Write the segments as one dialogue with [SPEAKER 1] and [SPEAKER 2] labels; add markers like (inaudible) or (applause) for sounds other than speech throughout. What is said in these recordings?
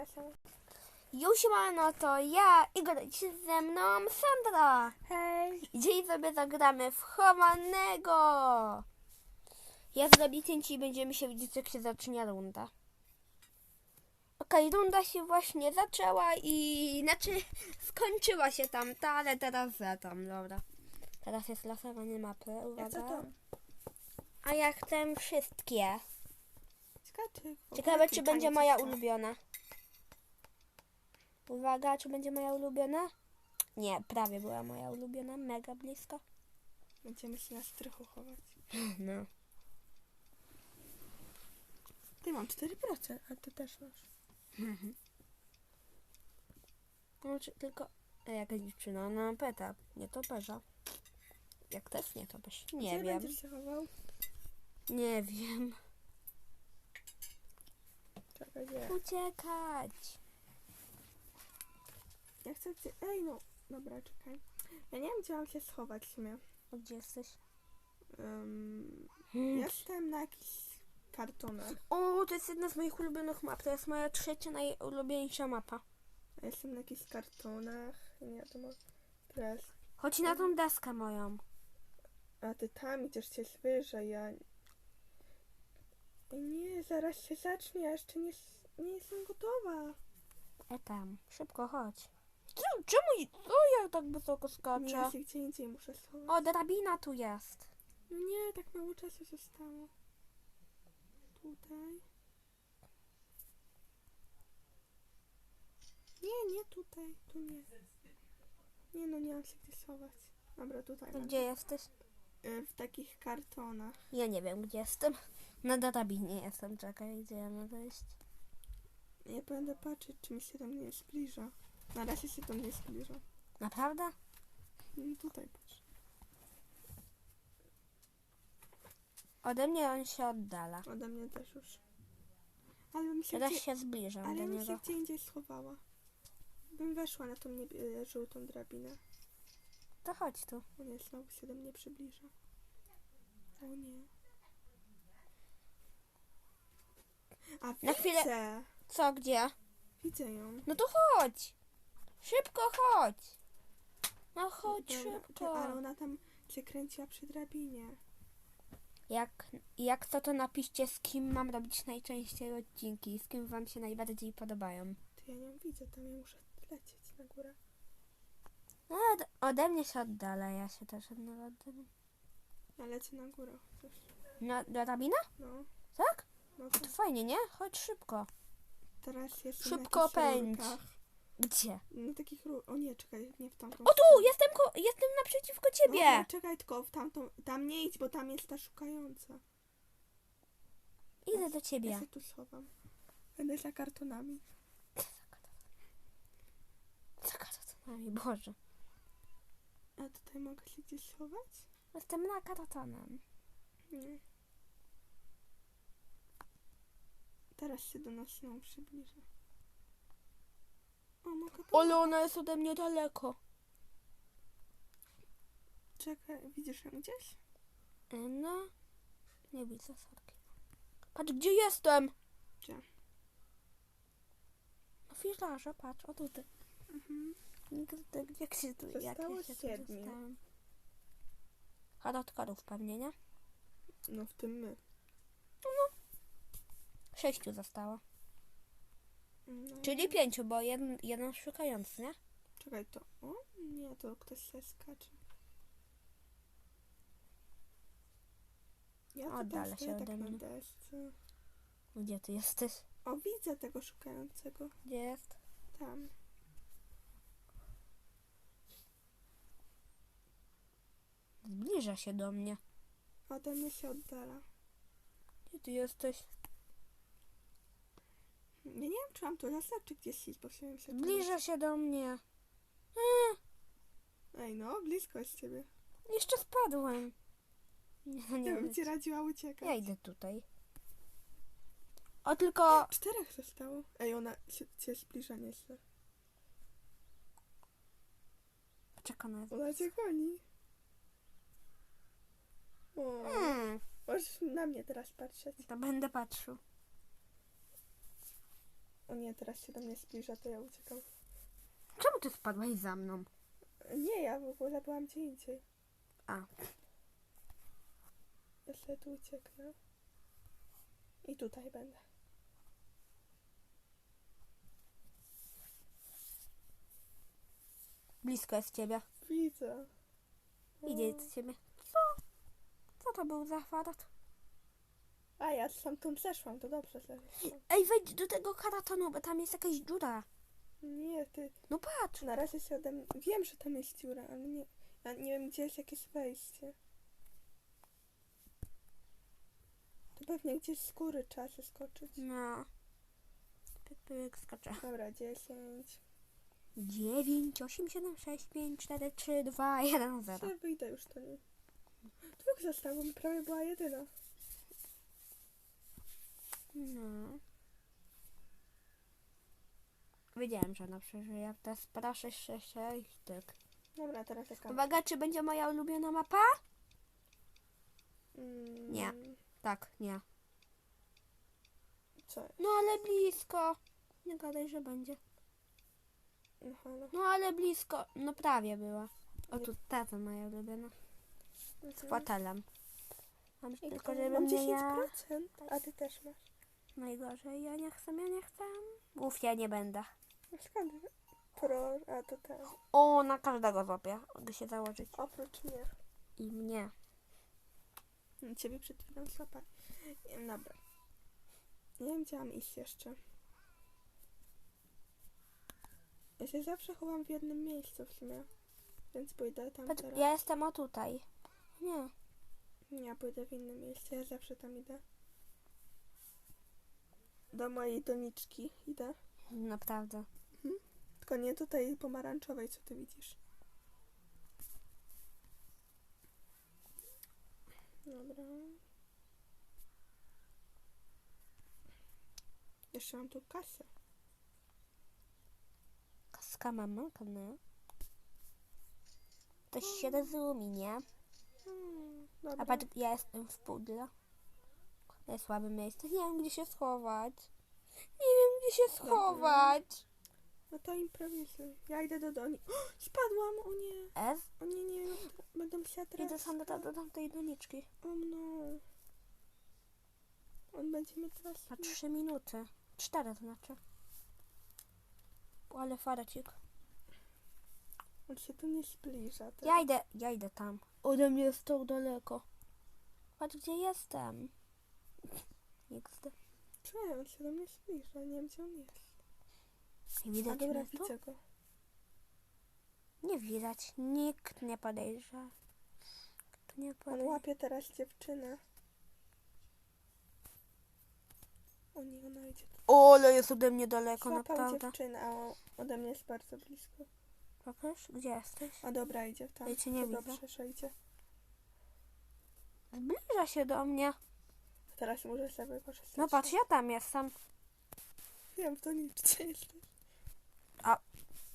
[SPEAKER 1] czasem.
[SPEAKER 2] Już no to ja i grać ze mną Sandra.
[SPEAKER 1] Hej.
[SPEAKER 2] Dzisiaj sobie zagramy w chowanego. Ja zrobię cięcie i będziemy się widzieć, jak się zacznie runda. Okej, runda się właśnie zaczęła i znaczy skończyła się tamta, ale teraz tam, dobra. Teraz jest losowanie mapy, uwaga.
[SPEAKER 1] to?
[SPEAKER 2] A ja chcę wszystkie. Ciekawe, czy będzie moja ulubiona. Uwaga, czy będzie moja ulubiona? Nie, prawie była moja ulubiona, mega blisko.
[SPEAKER 1] Będziemy się na strychu chować. (laughs)
[SPEAKER 2] No.
[SPEAKER 1] Ty mam 4%, a ty też masz. (laughs)
[SPEAKER 2] Znaczy, tylko e, jakaś dziewczyna na peta, nie to perza. Jak też nie to też. Nie
[SPEAKER 1] Gdzie
[SPEAKER 2] wiem.
[SPEAKER 1] będziesz się chował?
[SPEAKER 2] Nie wiem.
[SPEAKER 1] Czekaj, gdzie?
[SPEAKER 2] Uciekać.
[SPEAKER 1] Ja chcę gdzie... Ej, no. Dobra, czekaj. Ja nie wiem, gdzie mam się schować w sumie.
[SPEAKER 2] O, Gdzie jesteś? Hmm.
[SPEAKER 1] jestem na jakichś kartonach.
[SPEAKER 2] O, to jest jedna z moich ulubionych map. To jest moja trzecia najulubieńsza mapa.
[SPEAKER 1] Ja Jestem na jakichś kartonach. Nie wiadomo. Teraz.
[SPEAKER 2] Chodź na tą deskę moją.
[SPEAKER 1] A ty tam idziesz się wyżej, ja... Ej, nie, zaraz się zacznie, ja jeszcze nie, s- nie jestem gotowa.
[SPEAKER 2] E tam, szybko chodź. Czemu, czemu co ja tak wysoko skaczę?
[SPEAKER 1] ja się gdzie indziej muszę schować.
[SPEAKER 2] O, drabina tu jest.
[SPEAKER 1] No nie, tak mało czasu zostało. Tutaj. Nie, nie tutaj, tu nie. Nie no, nie mam się gdzie schować. Dobra, tutaj. mam.
[SPEAKER 2] Gdzie jesteś?
[SPEAKER 1] Y, W takich kartonach.
[SPEAKER 2] Ja nie wiem, gdzie jestem. Na drabinie jestem, czekaj, gdzie ja mogę iść?
[SPEAKER 1] Ja będę patrzeć, czy mi się do mnie zbliża. Na razie się do mnie zbliża.
[SPEAKER 2] Naprawdę?
[SPEAKER 1] Mm, Tutaj patrz.
[SPEAKER 2] Ode mnie on się oddala.
[SPEAKER 1] Ode mnie też już. Ale bym się,
[SPEAKER 2] Teraz
[SPEAKER 1] gdzie...
[SPEAKER 2] się zbliżam
[SPEAKER 1] Ale
[SPEAKER 2] do
[SPEAKER 1] bym się gdzie indziej schowała. Bym weszła na tą niebie... żółtą drabinę.
[SPEAKER 2] To chodź tu.
[SPEAKER 1] O nie, znowu się do mnie przybliża. O nie. A
[SPEAKER 2] Na
[SPEAKER 1] widzę!
[SPEAKER 2] chwilę- Co, gdzie?
[SPEAKER 1] Widzę ją.
[SPEAKER 2] No to chodź! Szybko chodź! No chodź
[SPEAKER 1] Dobra,
[SPEAKER 2] szybko.
[SPEAKER 1] Ale ona tam się kręciła przy drabinie.
[SPEAKER 2] Jak, jak to, to napiszcie, z kim mam robić najczęściej odcinki, z kim wam się najbardziej podobają.
[SPEAKER 1] Ty ja ją widzę, tam ja muszę lecieć na górę.
[SPEAKER 2] No, od, ode mnie się oddala, ja się też od niego oddalam.
[SPEAKER 1] Ja lecę na górę chociaż.
[SPEAKER 2] No, do rabina?
[SPEAKER 1] No,
[SPEAKER 2] Tak?
[SPEAKER 1] no
[SPEAKER 2] To
[SPEAKER 1] to
[SPEAKER 2] fajnie, nie? Chodź szybko.
[SPEAKER 1] teraz jestem
[SPEAKER 2] Szybko pędź. Gdzie?
[SPEAKER 1] Na takich ru... O nie, czekaj, nie w tamtą
[SPEAKER 2] O tu! Jestem, ko- jestem naprzeciwko
[SPEAKER 1] No,
[SPEAKER 2] ciebie!
[SPEAKER 1] ale czekaj, tylko w tamtą... Tam nie idź, bo tam jest ta szukająca.
[SPEAKER 2] Idę do
[SPEAKER 1] Ja
[SPEAKER 2] ciebie.
[SPEAKER 1] się tu schowam. Będę za kartonami.
[SPEAKER 2] Taka to co nami, Boże.
[SPEAKER 1] A tutaj mogę się gdzieś schować?
[SPEAKER 2] Jestem na kartonem.
[SPEAKER 1] Nie. Teraz się do nas znowu przybliża. Mogę.
[SPEAKER 2] Ale ona jest ode mnie daleko.
[SPEAKER 1] Czekaj, widzisz ją gdzieś?
[SPEAKER 2] E, No, nie widzę sorki. Patrz, gdzie jestem?
[SPEAKER 1] Gdzie?
[SPEAKER 2] Na filarze, patrz, o tutaj.
[SPEAKER 1] Mhm.
[SPEAKER 2] Nigdy, jak się tu, jak ja się tu
[SPEAKER 1] siedmiu.
[SPEAKER 2] dostałem? Harotkarów pewnie, nie?
[SPEAKER 1] No w tym my.
[SPEAKER 2] Sześciu zostało.
[SPEAKER 1] No.
[SPEAKER 2] Czyli pięciu, bo jeden, jeden szukający, nie?
[SPEAKER 1] Czekaj, to... O, nie, to ktoś się skacze. Ja tutaj
[SPEAKER 2] Oddala się
[SPEAKER 1] tak
[SPEAKER 2] ode mnie. Gdzie ty jesteś?
[SPEAKER 1] O, widzę tego szukającego.
[SPEAKER 2] Gdzie jest?
[SPEAKER 1] Tam.
[SPEAKER 2] Zbliża się do mnie.
[SPEAKER 1] Ode mnie się oddala.
[SPEAKER 2] Gdzie ty jesteś?
[SPEAKER 1] Ja nie wiem, czy mam tu lasać, czy gdzieś iść, bo się
[SPEAKER 2] Zbliża się do mnie.
[SPEAKER 1] Ej, no, blisko jest ciebie.
[SPEAKER 2] Jeszcze spadłem. (laughs) Nie,
[SPEAKER 1] Nie
[SPEAKER 2] nie
[SPEAKER 1] bym
[SPEAKER 2] wiem.
[SPEAKER 1] ci radziła uciekać.
[SPEAKER 2] Ja idę tutaj. O, tylko...
[SPEAKER 1] Czterech zostało. Ej, ona się, cię zbliża nieźle.
[SPEAKER 2] Czekaj na...
[SPEAKER 1] Ona cię goni. O,
[SPEAKER 2] Hmm,
[SPEAKER 1] możesz na mnie teraz patrzeć.
[SPEAKER 2] to będę patrzył.
[SPEAKER 1] O nie, teraz się do mnie zbliża, to ja uciekam.
[SPEAKER 2] Czemu ty spadłaś za mną?
[SPEAKER 1] Nie, ja w ogóle byłam gdzie indziej.
[SPEAKER 2] A.
[SPEAKER 1] Ja sobie tu ucieknę. I tutaj będę.
[SPEAKER 2] Blisko jest ciebie.
[SPEAKER 1] Widzę.
[SPEAKER 2] Idzie z ciebie. Co? Co to był za kwadrant?
[SPEAKER 1] A ja stamtąd zeszłam, to dobrze zeszłam.
[SPEAKER 2] Ej, wejdź do tego karatonu, bo tam jest jakaś dziura.
[SPEAKER 1] Nie, ty.
[SPEAKER 2] No patrz.
[SPEAKER 1] Na razie się ode mnie... Wiem, że tam jest dziura, ale nie... Ja nie wiem, gdzie jest jakieś wejście. To pewnie gdzieś z góry trzeba się skoczyć.
[SPEAKER 2] No. Pyk, pyk, skaczę.
[SPEAKER 1] Dobra, 10.
[SPEAKER 2] 9, 8, 7, 6, 5, 4, 3, 2, 1, 0.
[SPEAKER 1] Ja wyjdę już to nie. Dwóch zostało, mi prawie była jedyna.
[SPEAKER 2] No. Wiedziałem, że ona przeżyje. Teraz proszę się, się i tak.
[SPEAKER 1] Dobra, teraz jaka?
[SPEAKER 2] Uwaga, czy będzie moja ulubiona mapa?
[SPEAKER 1] Mm,
[SPEAKER 2] Nie. Tak, nie.
[SPEAKER 1] Co?
[SPEAKER 2] No ale blisko. Nie gadaj, że będzie.
[SPEAKER 1] No.
[SPEAKER 2] No ale blisko. No prawie była. O tu ta to moja ulubiona. Z
[SPEAKER 1] Mhm.
[SPEAKER 2] fotelem. Mam
[SPEAKER 1] I
[SPEAKER 2] tylko, żeby
[SPEAKER 1] mam
[SPEAKER 2] mnie ja...
[SPEAKER 1] 10%, a ty też masz.
[SPEAKER 2] Najgorzej, ja nie chcę, ja nie chcę. Uf, ja nie będę.
[SPEAKER 1] No skąd? Pro, a to ten.
[SPEAKER 2] O, na każdego złapię, gdy się założyć.
[SPEAKER 1] Oprócz mnie.
[SPEAKER 2] I mnie.
[SPEAKER 1] Ciebie przed chwilą złapali. Dobra. Nie wiem, gdzie mam iść jeszcze. Ja się zawsze chowam w jednym miejscu w sumie. Więc pójdę tam
[SPEAKER 2] Patrz,
[SPEAKER 1] teraz.
[SPEAKER 2] ja jestem o tutaj. Nie.
[SPEAKER 1] Nie, ja pójdę w innym miejscu. Ja zawsze tam idę. Do mojej doniczki idę.
[SPEAKER 2] Naprawdę.
[SPEAKER 1] Tylko nie tutaj pomarańczowej, co ty widzisz. Dobra. Jeszcze mam tu kasę.
[SPEAKER 2] Kaska mama, no. To się rozumie, nie?
[SPEAKER 1] Hmm,
[SPEAKER 2] A
[SPEAKER 1] dobra.
[SPEAKER 2] patrz, ja jestem w pudle. To jest słabe miejsce. Nie wiem, gdzie się schować. Nie wiem, gdzie się schować.
[SPEAKER 1] No to improwizuj. Ja idę do doni. (gasps) Spadłam! O nie!
[SPEAKER 2] S?
[SPEAKER 1] O nie, nie. Będę musiała teraz...
[SPEAKER 2] Idę sam do, do tamtej doniczki.
[SPEAKER 1] O no. On będzie mnie teraz...
[SPEAKER 2] Na trzy minuty. Cztery to znaczy. O, Ale farecik.
[SPEAKER 1] On się tu nie zbliża. To...
[SPEAKER 2] Ja idę, ja idę tam. Ode mnie jest to daleko. Patrz, gdzie jestem. XD.
[SPEAKER 1] Czuję, on się do mnie zbliża. Nie wiem, gdzie on jest.
[SPEAKER 2] Nie
[SPEAKER 1] A
[SPEAKER 2] widać
[SPEAKER 1] dobra,
[SPEAKER 2] mnie tu?
[SPEAKER 1] widzę go.
[SPEAKER 2] Nie widać. Nikt nie podejrza. Nikt nie
[SPEAKER 1] On
[SPEAKER 2] podejrza.
[SPEAKER 1] łapie teraz dziewczynę. O nie, ona idzie.
[SPEAKER 2] O, ale jest ode mnie daleko,
[SPEAKER 1] Złapał
[SPEAKER 2] naprawdę.
[SPEAKER 1] dziewczynę, a ode mnie jest bardzo blisko.
[SPEAKER 2] Pokaż, gdzie jesteś?
[SPEAKER 1] A dobra, idzie tam.
[SPEAKER 2] Ja cię nie widzę.
[SPEAKER 1] dobrze, że idzie.
[SPEAKER 2] Zbliża się do mnie.
[SPEAKER 1] Teraz może sobie korzystać.
[SPEAKER 2] No patrz, ja tam jestem.
[SPEAKER 1] Wiem, w doniczce (laughs) jesteś.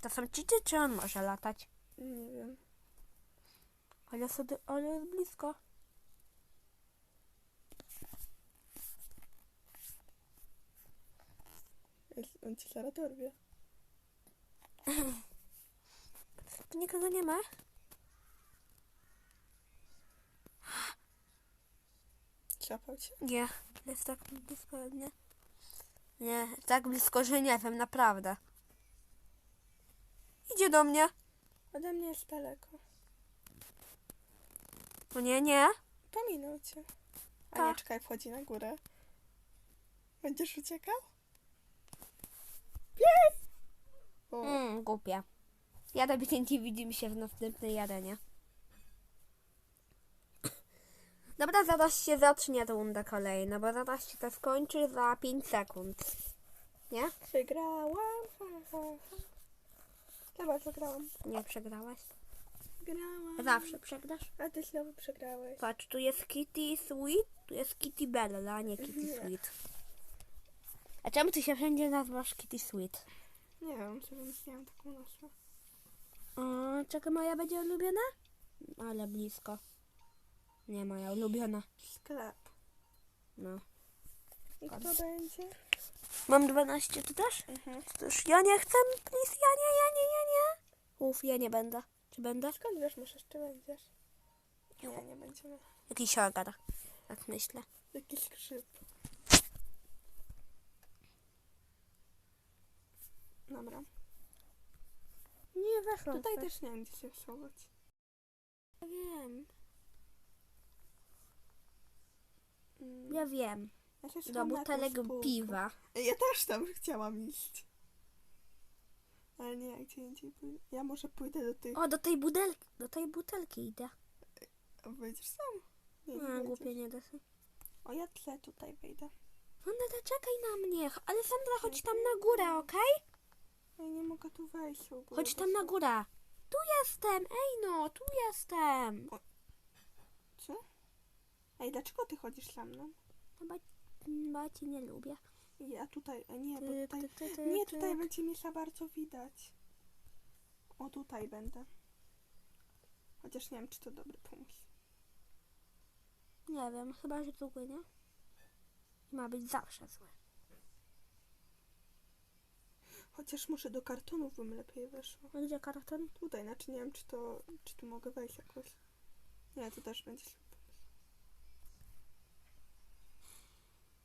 [SPEAKER 2] To są cheaty, czy on może latać?
[SPEAKER 1] Nie wiem.
[SPEAKER 2] Ale, sobie, ale jest blisko.
[SPEAKER 1] Jest- On ci zaraz dorwie. (clears throat)
[SPEAKER 2] Tu nikogo nie ma?
[SPEAKER 1] Złapał cię.
[SPEAKER 2] Nie, jest tak blisko od mnie. Nie, tak blisko, że nie wiem, naprawdę. Idzie do mnie.
[SPEAKER 1] Ode mnie jest daleko.
[SPEAKER 2] O nie, nie.
[SPEAKER 1] Pominął cię. A
[SPEAKER 2] Tak.
[SPEAKER 1] nie, czekaj, wchodzi na górę. Będziesz uciekał? O,
[SPEAKER 2] Mm, głupia. Ja do nie widzimy się w następnej jarenie. Dobra, zaraz się zacznie runda kolejna, bo zaraz się to skończy za 5 sekund. Nie?
[SPEAKER 1] Wygrałam. Ha, ha, ha. Zobacz, wygrałam.
[SPEAKER 2] Nie przegrałaś.
[SPEAKER 1] Grałam.
[SPEAKER 2] Zawsze przegrasz.
[SPEAKER 1] A ty znowu przegrałeś.
[SPEAKER 2] Patrz, tu jest Kitty Sweet, tu jest Kitty Bella, a nie Kitty
[SPEAKER 1] Nie.
[SPEAKER 2] Sweet. A czemu ty się wszędzie nazywasz Kitty Sweet?
[SPEAKER 1] Nie wiem, sobie myślałam taką nazwę.
[SPEAKER 2] O, czekaj, moja będzie ulubiona? Ale blisko. Nie moja ulubiona.
[SPEAKER 1] Sklep.
[SPEAKER 2] No.
[SPEAKER 1] I kto będzie?
[SPEAKER 2] Mam 12, ty też?
[SPEAKER 1] Mhm.
[SPEAKER 2] Toż ja nie chcę, please, ja nie, ja nie, ja nie. Uf, ja nie będę. Czy będę?
[SPEAKER 1] Skąd wiesz, może jeszcze będziesz? Nie, nie będziemy.
[SPEAKER 2] Jakiś ogar, tak myślę.
[SPEAKER 1] Jakiś grzyb. Dobra.
[SPEAKER 2] Nie weszłam.
[SPEAKER 1] Tutaj też nie wiem, gdzie się schować.
[SPEAKER 2] wiem.
[SPEAKER 1] Mm,
[SPEAKER 2] Ja wiem.
[SPEAKER 1] Ja się
[SPEAKER 2] Do butelek piwa.
[SPEAKER 1] Ja też tam chciałam iść. Ale nie, gdzie indziej pójdę. Ja może pójdę do tych.
[SPEAKER 2] O, do tej butelki, do tej butelki idę.
[SPEAKER 1] A Wejdziesz sam? Nie, nie
[SPEAKER 2] A,
[SPEAKER 1] wejdziesz.
[SPEAKER 2] głupie nie da się.
[SPEAKER 1] O, ja tle tutaj wejdę.
[SPEAKER 2] Wanda, czekaj na mnie. Alessandra, chodź tam na górę, okej?
[SPEAKER 1] Ja nie mogę tu wejść w ogóle.
[SPEAKER 2] Chodź tam na górę. Tu jestem, ej no, tu jestem.
[SPEAKER 1] Co? Ej, dlaczego ty chodzisz za mną?
[SPEAKER 2] No bo, bo cię nie lubię.
[SPEAKER 1] Ja tutaj, nie, bo tutaj...
[SPEAKER 2] tyk, tyk, tyk,
[SPEAKER 1] Nie, tutaj
[SPEAKER 2] tyk.
[SPEAKER 1] będzie mnie za bardzo widać. O, tutaj będę. Chociaż nie wiem, czy to dobry pomysł.
[SPEAKER 2] Nie wiem, chyba, że zły, nie? I ma być zawsze zły.
[SPEAKER 1] Chociaż może do kartonów bym lepiej weszła.
[SPEAKER 2] A gdzie karton?
[SPEAKER 1] Tutaj, znaczy nie wiem, czy to, czy tu mogę wejść jakoś. Nie, to też będzie zły pomysł.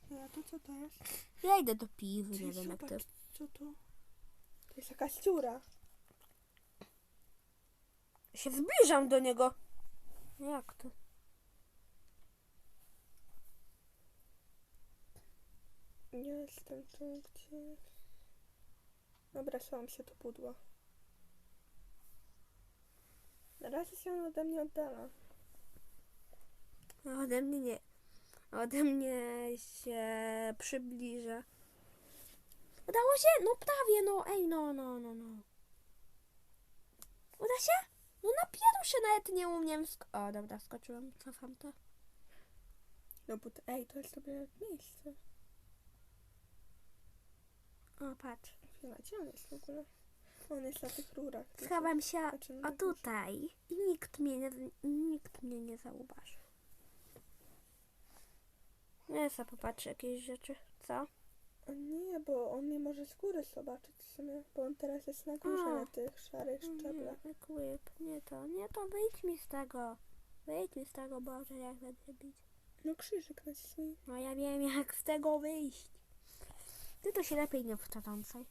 [SPEAKER 1] Nie, a to co to jest?
[SPEAKER 2] Ja idę do piwy,
[SPEAKER 1] Ty,
[SPEAKER 2] nie wiem jak
[SPEAKER 1] zobacz, Co to? To jest jakaś dziura.
[SPEAKER 2] się zbliżam do niego. Jak to?
[SPEAKER 1] Nie jestem tu gdzieś. Dobra, schowam się do pudła. Na razie się on ode mnie oddala.
[SPEAKER 2] A Ode mnie nie. Ode mnie się przybliża. Udało się? No prawie, no ej, no, no, no, no. Uda się? No na pierwszy nawet nie umiem sk- O, dobra, skoczyłam, cofam to.
[SPEAKER 1] No bo to, ej, to jest dobre miejsce.
[SPEAKER 2] O, patrz.
[SPEAKER 1] Chwila, gdzie on jest w ogóle? On jest na tych rurach.
[SPEAKER 2] Schowam się
[SPEAKER 1] Znaczy, no
[SPEAKER 2] o tutaj i nikt mnie nie, nikt mnie nie zauważy. Ja sobie popatrzę jakieś rzeczy. Co?
[SPEAKER 1] Nie, bo on mnie może z góry zobaczyć w sumie, bo on teraz jest na górze
[SPEAKER 2] A.
[SPEAKER 1] na tych szarych szczeblach.
[SPEAKER 2] Nie, equip, nie to, nie to, wyjdź mi z tego. Wyjdź mi z tego, Boże, jak będę bić.
[SPEAKER 1] No krzyżyk naciśnij.
[SPEAKER 2] No ja wiem, jak z tego wyjść. Ty to się lepiej nie wtrącaj.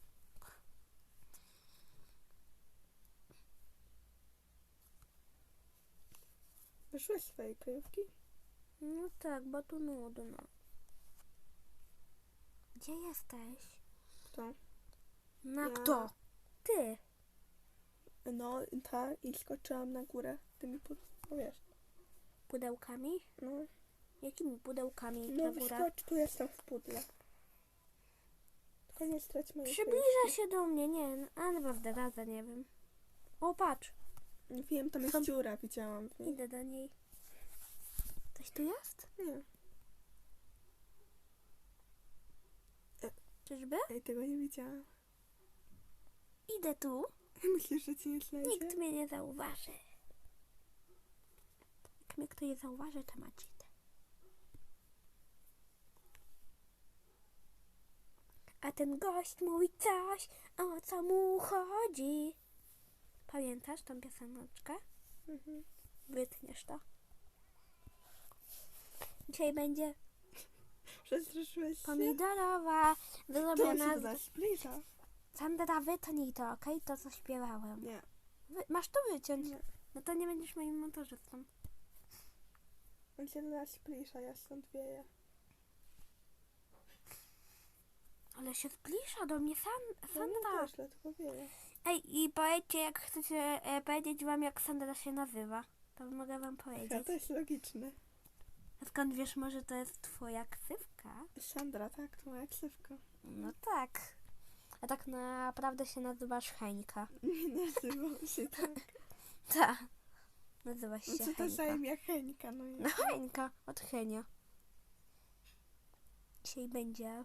[SPEAKER 1] Wyszłeś z swojej kryjówki?
[SPEAKER 2] No tak, bo tu nudno. Gdzie jesteś?
[SPEAKER 1] Kto?
[SPEAKER 2] Na
[SPEAKER 1] Ja.
[SPEAKER 2] kto? Ty.
[SPEAKER 1] No, tak, i skoczyłam na górę tymi. No wiesz,
[SPEAKER 2] Pudełkami?
[SPEAKER 1] no.
[SPEAKER 2] Jakimi pudełkami
[SPEAKER 1] No
[SPEAKER 2] na górę?
[SPEAKER 1] wyskocz, tu jestem w pudle. Tylko nie strać mojej
[SPEAKER 2] Przybliża się do mnie, nie, no, ale was zdradza, nie wiem. O, patrz,
[SPEAKER 1] Wiem, tam jest
[SPEAKER 2] Są-
[SPEAKER 1] dziura, widziałam
[SPEAKER 2] idę do niej. Coś tu jest?
[SPEAKER 1] Nie,
[SPEAKER 2] Czyżby?
[SPEAKER 1] ej, tego nie widziałam.
[SPEAKER 2] Idę tu. (laughs)
[SPEAKER 1] Myślisz, że cię nie?
[SPEAKER 2] Nikt mnie nie zauważy. Jak mnie ktoś zauważy, to ma cheat. A ten gość mówi coś, o co mu chodzi. Pamiętasz tą pioseneczkę?
[SPEAKER 1] Mhm.
[SPEAKER 2] Wytniesz to. Dzisiaj będzie
[SPEAKER 1] Przestraszyłeś się?
[SPEAKER 2] pomidorowa,
[SPEAKER 1] To się
[SPEAKER 2] zrobiona
[SPEAKER 1] do
[SPEAKER 2] z...
[SPEAKER 1] zbliża.
[SPEAKER 2] Sandra, wytnij to, okej? To, co śpiewałem.
[SPEAKER 1] Nie,
[SPEAKER 2] Wy... Masz to wyciąć.
[SPEAKER 1] nie.
[SPEAKER 2] No to nie będziesz moim montażystą.
[SPEAKER 1] On się nas zbliża, ja stąd wieję.
[SPEAKER 2] Ale się zbliża do mnie San...
[SPEAKER 1] No,
[SPEAKER 2] Sandra.
[SPEAKER 1] ja też dlatego wieję.
[SPEAKER 2] Ej, i powiedzcie, jak chcecie e, powiedzieć wam, jak Sandra się nazywa. To mogę wam
[SPEAKER 1] Ja,
[SPEAKER 2] powiedzieć.
[SPEAKER 1] to jest logiczne.
[SPEAKER 2] A skąd wiesz, może to jest twoja ksywka?
[SPEAKER 1] Sandra, tak? To moja ksywka.
[SPEAKER 2] No tak. A tak naprawdę się nazywasz Heńka. (laughs)
[SPEAKER 1] Nie nazywam się (laughs) tak.
[SPEAKER 2] Tak. Nazywasz się
[SPEAKER 1] No co to za imię Heńka? No,
[SPEAKER 2] No Heńka, od Henia. Dzisiaj będzie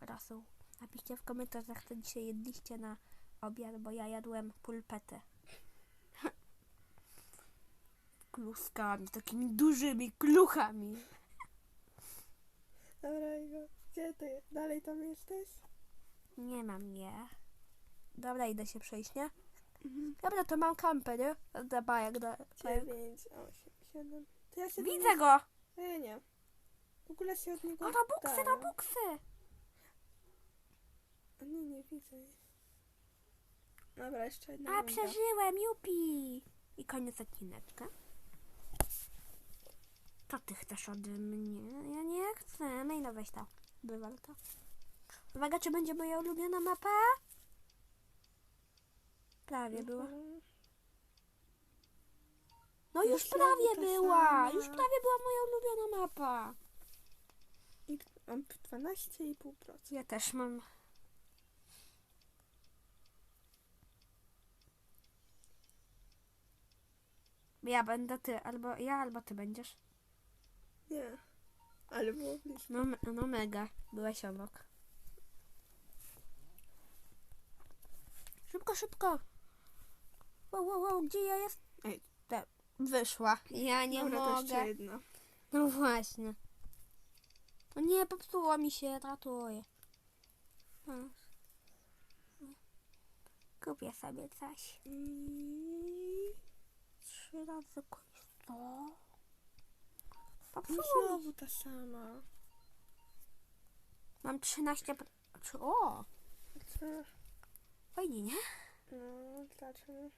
[SPEAKER 2] rosół. Napiszcie w komentarzach, co dzisiaj jedliście na obiad, bo ja jadłem pulpetę. Kluskami, takimi dużymi kluchami.
[SPEAKER 1] Dobra, Igor. Gdzie ty? Dalej tam jesteś?
[SPEAKER 2] Nie mam je. Dobra, idę się przejść, nie?
[SPEAKER 1] Mhm.
[SPEAKER 2] Dobra, to mam kampę, nie? Da bajek, da bajek.
[SPEAKER 1] 9, 8, 7. To ja się
[SPEAKER 2] Widzę go!
[SPEAKER 1] A ja nie. W ogóle się od niego
[SPEAKER 2] O, na buksy, na buksy!
[SPEAKER 1] A nie, nie widzę. Dobra, jeszcze jedna
[SPEAKER 2] A,
[SPEAKER 1] runda.
[SPEAKER 2] przeżyłem, jupi! I koniec odcineczka. Co ty chcesz ode mnie? Ja nie chcę. No i no weź to. Wywal to. Uwaga, czy będzie moja ulubiona mapa? Prawie była.
[SPEAKER 1] Mhm.
[SPEAKER 2] No już
[SPEAKER 1] Już
[SPEAKER 2] prawie była.
[SPEAKER 1] sama.
[SPEAKER 2] Już prawie była moja ulubiona mapa.
[SPEAKER 1] I mam 12,5%.
[SPEAKER 2] Ja też mam. Ja będę ty, albo ja, albo ty będziesz.
[SPEAKER 1] Nie. Ale było blisko.
[SPEAKER 2] No, no mega. Byłeś obok. Szybko, szybko. Wow, wow, wow, gdzie ja jest?
[SPEAKER 1] Ej.
[SPEAKER 2] Te, wyszła. Ja nie
[SPEAKER 1] Dobra, to jeszcze
[SPEAKER 2] mogę.
[SPEAKER 1] jedna.
[SPEAKER 2] No właśnie. O nie, popsuło mi się, ratuję. Masz. Kupię sobie coś.
[SPEAKER 1] I...
[SPEAKER 2] Trzy razy kupię Popsuło mi.
[SPEAKER 1] znowu ta sama.
[SPEAKER 2] Mam 13... pro- Czy- O,
[SPEAKER 1] Co?
[SPEAKER 2] fajnie, nie?
[SPEAKER 1] No, dlaczego?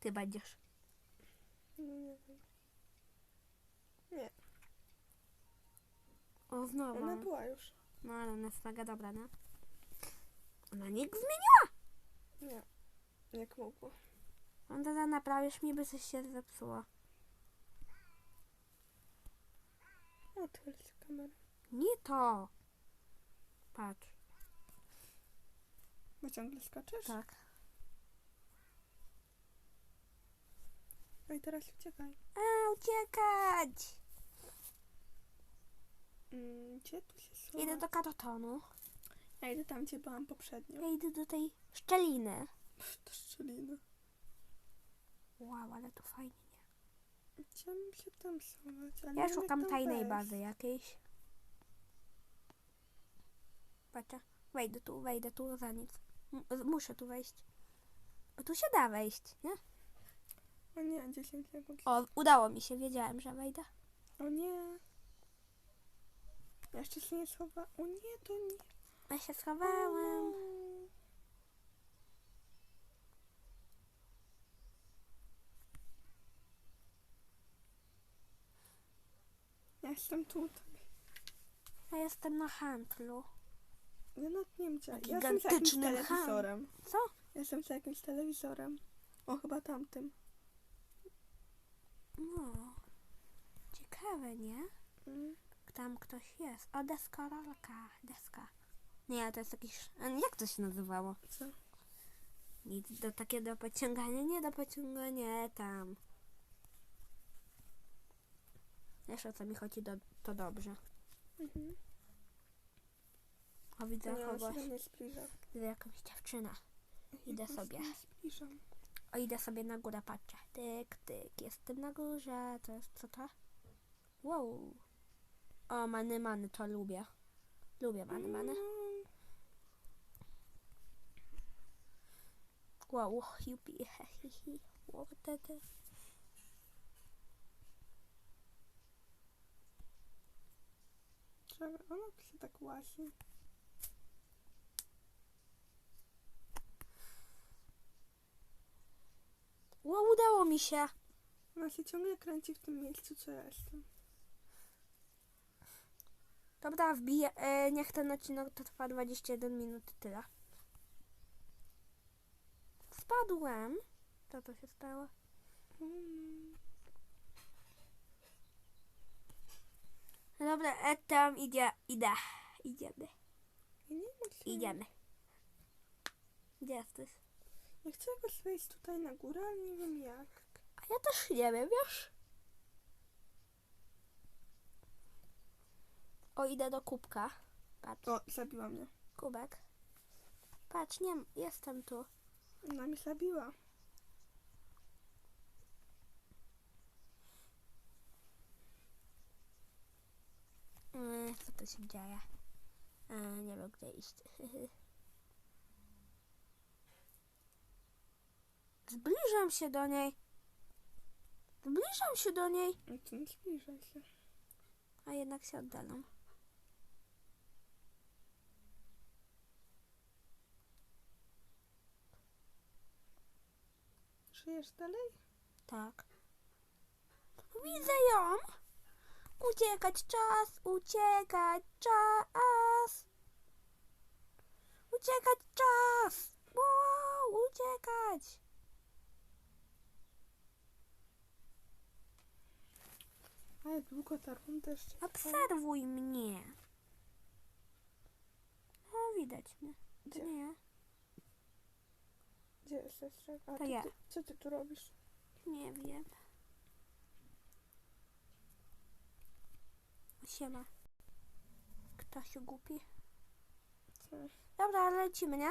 [SPEAKER 2] Ty będziesz.
[SPEAKER 1] No, nie wiem.
[SPEAKER 2] O, znowu.
[SPEAKER 1] Ona była już.
[SPEAKER 2] No, ale ona jest mega dobra, nie? Ona nie zmieniła.
[SPEAKER 1] Nie. Jak mogło.
[SPEAKER 2] On to naprawisz mi, by coś się zepsuło.
[SPEAKER 1] O, tu jest kamera.
[SPEAKER 2] Nie to. Patrz.
[SPEAKER 1] Bo ciągle skaczesz?
[SPEAKER 2] Tak.
[SPEAKER 1] No i teraz uciekaj.
[SPEAKER 2] A, uciekać!
[SPEAKER 1] Mm, gdzie tu się?
[SPEAKER 2] Idę do kartonu.
[SPEAKER 1] Ja idę tam, gdzie byłam poprzednio.
[SPEAKER 2] Ja idę do tej szczeliny.
[SPEAKER 1] Pff, to szczelina.
[SPEAKER 2] Wow, ale tu fajnie, nie?
[SPEAKER 1] Chciałabym się tam schować, ale
[SPEAKER 2] Ja
[SPEAKER 1] nie wiem,
[SPEAKER 2] szukam
[SPEAKER 1] jak tam
[SPEAKER 2] tajnej
[SPEAKER 1] wejść.
[SPEAKER 2] bazy jakiejś. Patrzę. Wejdę tu, wejdę tu, za nic. M- muszę tu wejść. Bo tu się da wejść, nie?
[SPEAKER 1] O nie, 10 sekund.
[SPEAKER 2] O, udało mi się, wiedziałem, że wejdę.
[SPEAKER 1] O nie. Ja jeszcze się nie schowa. O nie, to nie.
[SPEAKER 2] Ja się schowałem.
[SPEAKER 1] Ja jestem tutaj.
[SPEAKER 2] Ja jestem na handlu.
[SPEAKER 1] Ja nawet nie wiem gdzie. Ja jestem za jakimś
[SPEAKER 2] gigantycznym ham.
[SPEAKER 1] telewizorem.
[SPEAKER 2] Co?
[SPEAKER 1] Ja jestem za jakimś telewizorem. O, chyba tamtym.
[SPEAKER 2] No. Ciekawe, nie?
[SPEAKER 1] Mm.
[SPEAKER 2] Tam ktoś jest. O, deskorolka. Deska. Nie, to jest jakiś... a Jak to się nazywało?
[SPEAKER 1] Co?
[SPEAKER 2] Nic do takie do pociągania, nie do pociągania tam. Wiesz o co mi chodzi, do, to dobrze.
[SPEAKER 1] Mhm.
[SPEAKER 2] O, widzę
[SPEAKER 1] Nie, on się
[SPEAKER 2] kogoś,
[SPEAKER 1] do mnie zbliża.
[SPEAKER 2] widzę jakąś dziewczynę. Idę
[SPEAKER 1] Ja się
[SPEAKER 2] sobie.
[SPEAKER 1] nie Zbliżam.
[SPEAKER 2] O, idę sobie na górę, patrzę. Tyk, tyk, jestem na górze. To jest co to? Wow. O, many, many, to lubię. Lubię many, many.
[SPEAKER 1] Mm.
[SPEAKER 2] Wow, jupi, (laughs) hehehe. Wow, te,
[SPEAKER 1] Czekaj, ona się tak łasi.
[SPEAKER 2] Wow, udało mi się.
[SPEAKER 1] Ona się ciągle kręci w tym miejscu, co ja jestem.
[SPEAKER 2] Dobra, wbiję. E, niech ten odcinek to trwa 21 minut tyle. Spadłem. Co to się stało?
[SPEAKER 1] Mm.
[SPEAKER 2] Dobra, e, tam idzie, idę. Idziemy, idziemy. Gdzie jesteś?
[SPEAKER 1] Ja chcę jakoś wejść tutaj na górę, ale nie wiem jak.
[SPEAKER 2] A ja też nie wiem, wiesz? O, idę do kubka. Patrz,
[SPEAKER 1] O, zabiła mnie.
[SPEAKER 2] kubek. Patrz, nie, jestem tu.
[SPEAKER 1] Ona mnie zabiła.
[SPEAKER 2] Yy, co tu się dzieje? Yy, nie wiem, gdzie iść. (laughs) Zbliżam się do niej. Zbliżam się do niej,
[SPEAKER 1] No to nie zbliżaj się.
[SPEAKER 2] a jednak się oddalam.
[SPEAKER 1] Żyjesz dalej?
[SPEAKER 2] Tak. Widzę ją! Uciekać czas, uciekać czas! Uciekać czas! Wow, uciekać!
[SPEAKER 1] Ale długo ta runda jeszcze.
[SPEAKER 2] Obserwuj mnie. No, widać mnie.
[SPEAKER 1] Gdzie?
[SPEAKER 2] nie.
[SPEAKER 1] Gdzie jesteś? A
[SPEAKER 2] To
[SPEAKER 1] co,
[SPEAKER 2] ja.
[SPEAKER 1] ty, co ty tu robisz?
[SPEAKER 2] Nie wiem. Siema. Kto się głupi? Dobra, lecimy, nie?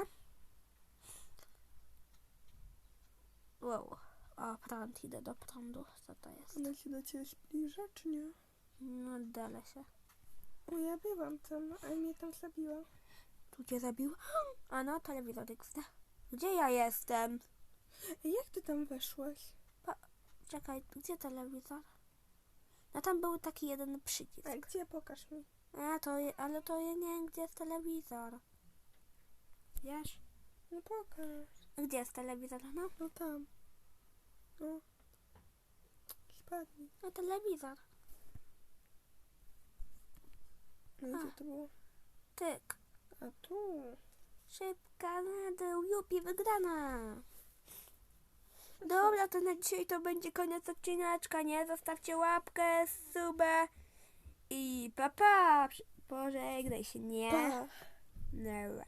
[SPEAKER 2] Wow. O, prąd, idę do prądu. Co to jest?
[SPEAKER 1] Ona się do ciebie zbliża, czy nie?
[SPEAKER 2] No, oddalę się.
[SPEAKER 1] O, ja byłam tam, ale mnie tam zabiła.
[SPEAKER 2] Tu cię zabił? A no, telewizor XD. Gdzie ja jestem?
[SPEAKER 1] Jak ty tam weszłaś?
[SPEAKER 2] Czekaj, gdzie telewizor? No tam był taki jeden przycisk.
[SPEAKER 1] A gdzie? Pokaż mi.
[SPEAKER 2] A, to ale to ja nie wiem, gdzie jest telewizor. Wiesz?
[SPEAKER 1] No pokaż.
[SPEAKER 2] Gdzie jest telewizor? No,
[SPEAKER 1] No tam. No. Spadnij.
[SPEAKER 2] no telewizor.
[SPEAKER 1] No i
[SPEAKER 2] A.
[SPEAKER 1] gdzie to było?
[SPEAKER 2] Tyk.
[SPEAKER 1] A tu.
[SPEAKER 2] Szybka na dół, jupi, wygrana. Dobra, to na dzisiaj to będzie koniec odcineczka, nie? Zostawcie łapkę, subę i pa pa. Pożegnaj się, nie?
[SPEAKER 1] Pa.
[SPEAKER 2] No.